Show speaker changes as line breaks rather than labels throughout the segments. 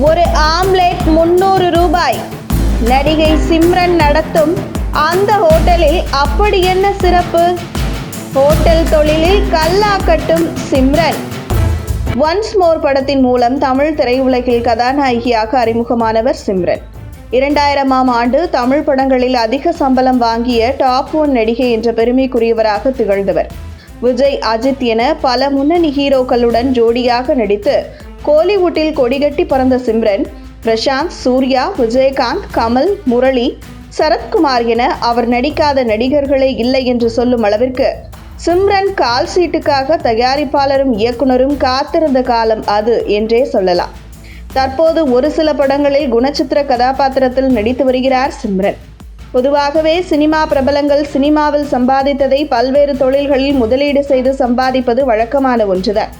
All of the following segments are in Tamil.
ஒரு ஆம்லேட் முன்னூறு ரூபாய். நடிகை சிம்ரன் நடத்தும் அந்த ஹோட்டலில் அப்படி என்ன சிறப்பு? ஹோட்டல் தொழிலில் கல்லாக்கட்டும் சிம்ரன். ஒன்ஸ் மோர் படத்தின் மூலம் தமிழ் திரையுலகில் கதாநாயகியாக அறிமுகமானவர் சிம்ரன். இரண்டாயிரமாம் ஆண்டு தமிழ் படங்களில் அதிக சம்பளம் வாங்கிய டாப் ஒன் நடிகை என்ற பெருமைக்குரியவராக திகழ்ந்தவர். விஜய் அஜித் என பல முன்னணி ஹீரோக்களுடன் ஜோடியாக நடித்து கோலிவுட்டில் கொடிகட்டி பறந்த சிம்ரன் பிரசாந்த் சூர்யா விஜயகாந்த் கமல் முரளி சரத்குமார் என அவர் நடிக்காத நடிகர்களே இல்லை என்று சொல்லும் அளவிற்கு சிம்ரன் கால் சீட்டுக்காக தயாரிப்பாளரும் இயக்குனரும் காத்திருந்த காலம் அது என்றே சொல்லலாம். தற்போது ஒரு சில படங்களில் குணச்சித்திர கதாபாத்திரத்தில் நடித்து வருகிறார் சிம்ரன். பொதுவாகவே சினிமா பிரபலங்கள் சினிமாவில் சம்பாதித்ததை பல்வேறு தொழில்களில் முதலீடு செய்து சம்பாதிப்பது வழக்கமான ஒன்றுதான்.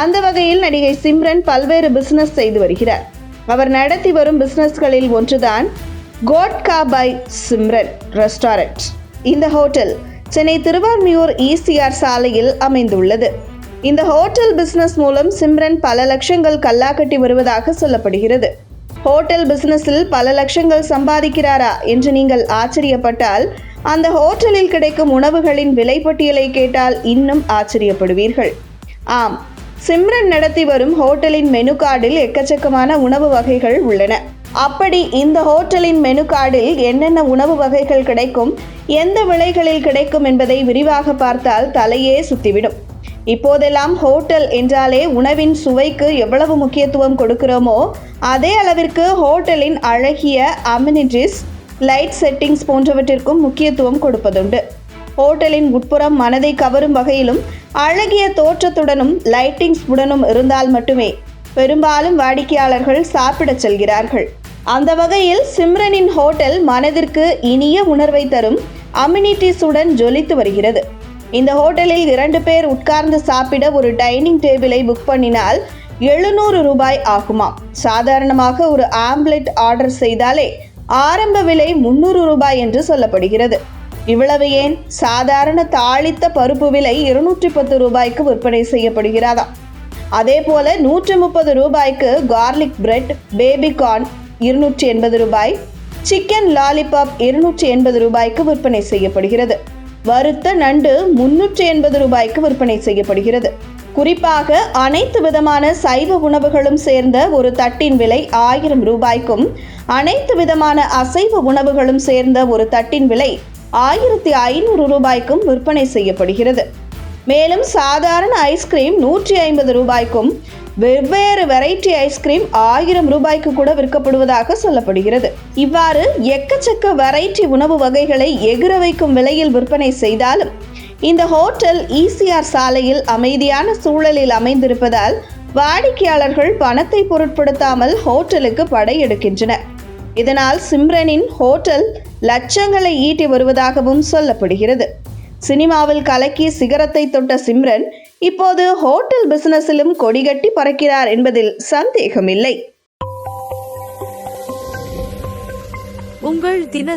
அந்த வகையில் நடிகை சிம்ரன் பல்வேறு பிசினஸ் செய்து வருகிறார். அவர் நடத்தி வரும் பிசினஸ்களில் ஒன்றுதான் கோட்கா பை சிம்ரன் ரெஸ்டாரண்ட் இந்த ஹோட்டல் சென்னை திருவான்மியூர் இசிஆர் சாலையில் அமைந்துள்ளது. இந்த ஹோட்டல் பிசினஸ் மூலம் சிம்ரன் பல லட்சங்கள் கல்லாக்கட்டி வருவதாக சொல்லப்படுகிறது. ஹோட்டல் பிசினஸில் பல லட்சங்கள் சம்பாதிக்கிறாரா என்று நீங்கள் ஆச்சரியப்பட்டால் அந்த ஹோட்டலில் கிடைக்கும் உணவுகளின் விலைப்பட்டியலை கேட்டால் இன்னும் ஆச்சரியப்படுவீர்கள். ஆம் சிம்ரன் நடத்தி வரும் ஹோட்டலின் மெனு கார்டில் எக்கச்சக்கமான உணவு வகைகள் உள்ளன. அப்படி இந்த ஹோட்டலின் மெனு கார்டில் என்னென்ன உணவு வகைகள் கிடைக்கும் எந்த விலைகளில் கிடைக்கும் என்பதை விரிவாக பார்த்தால் தலையே சுத்திவிடும். இப்போதெல்லாம் ஹோட்டல் என்றாலே உணவின் சுவைக்கு எவ்வளவு முக்கியத்துவம் கொடுக்கிறோமோ அதே அளவிற்கு ஹோட்டலின் அழகிய அம்யூனிட்டிஸ் லைட் செட்டிங்ஸ் போன்றவற்றிற்கும் முக்கியத்துவம் கொடுப்பதுண்டு. ஹோட்டலின் உட்புறம் மனதை கவரும் வகையிலும் அழகிய தோற்றத்துடனும் லைட்டிங்ஸ் உடனும் இருந்தால் மட்டுமே பெரும்பாலும் வாடிக்கையாளர்கள் சாப்பிடச் செல்கிறார்கள். அந்த வகையில் சிம்ரனின் ஹோட்டல் மனதிற்கு இனிய உணர்வை தரும் அம்யூனிட்டிஸுடன் ஜொலித்து வருகிறது. இந்த ஹோட்டலில் இரண்டு பேர் உட்கார்ந்து சாப்பிட ஒரு டைனிங் டேபிளை புக் பண்ணினால் எழுநூறு ரூபாய் ஆகுமாம் சாதாரணமாக ஒரு ஆம்லெட் ஆர்டர் செய்தாலே ஆரம்ப விலை முன்னூறு ரூபாய் என்று சொல்லப்படுகிறது. இவ்வளவு ஏன்? சாதாரண தாளித்த பருப்பு விலை இருநூற்றி பத்து ரூபாய்க்கு விற்பனை செய்யப்படுகிறதா? அதே போல நூற்றி முப்பது ரூபாய்க்கு கார்லிக் பிரெட் பேபிகார்ன் இருநூற்றி எண்பது ரூபாய் சிக்கன் லாலிபாப் இருநூற்றி எண்பது ரூபாய்க்கு விற்பனை செய்யப்படுகிறது. வறுத்த நண்டு முன்னூற்றி எண்பது ரூபாய்க்கு விற்பனை செய்யப்படுகிறது. குறிப்பாக அனைத்து விதமான சைவ உணவுகளும் சேர்ந்த ஒரு தட்டின் விலை ஆயிரம் ரூபாய்க்கும் அனைத்து விதமான அசைவ உணவுகளும் சேர்ந்த ஒரு தட்டின் விலை ஆயிரத்தி ஐநூறு ரூபாய்க்கும் விற்பனை செய்யப்படுகிறது. மேலும் சாதாரண ஐஸ்கிரீம் நூற்றி ஐம்பது ரூபாய்க்கும் வெவ்வேறு வெரைட்டி ஐஸ்கிரீம் ஆயிரம் ரூபாய்க்கு கூட விற்கப்படுவதாக சொல்லப்படுகிறது. இவ்வாறு எக்கச்சக்க வெரைட்டி உணவு வகைகளை எகிர வைக்கும் விலையில் விற்பனை செய்தாலும் இந்த ஹோட்டல் இசிஆர் சாலையில் அமைதியான சூழலில் அமைந்திருப்பதால் வாடிக்கையாளர்கள் பணத்தை பொருட்படுத்தாமல் ஹோட்டலுக்கு படையெடுக்கின்றனர். இதனால் சிம்ரனின் ஹோட்டல் லட்சங்களை ஈட்டி வருவதாகவும் சொல்லப்படுகிறது. சினிமாவில் கலக்கி சிகரத்தை தொட்ட சிம்ரன் இப்போது ஹோட்டல் பிசினஸிலும் கொடிகட்டி பறக்கிறார் என்பதில் சந்தேகமில்லை.
உங்கள் தின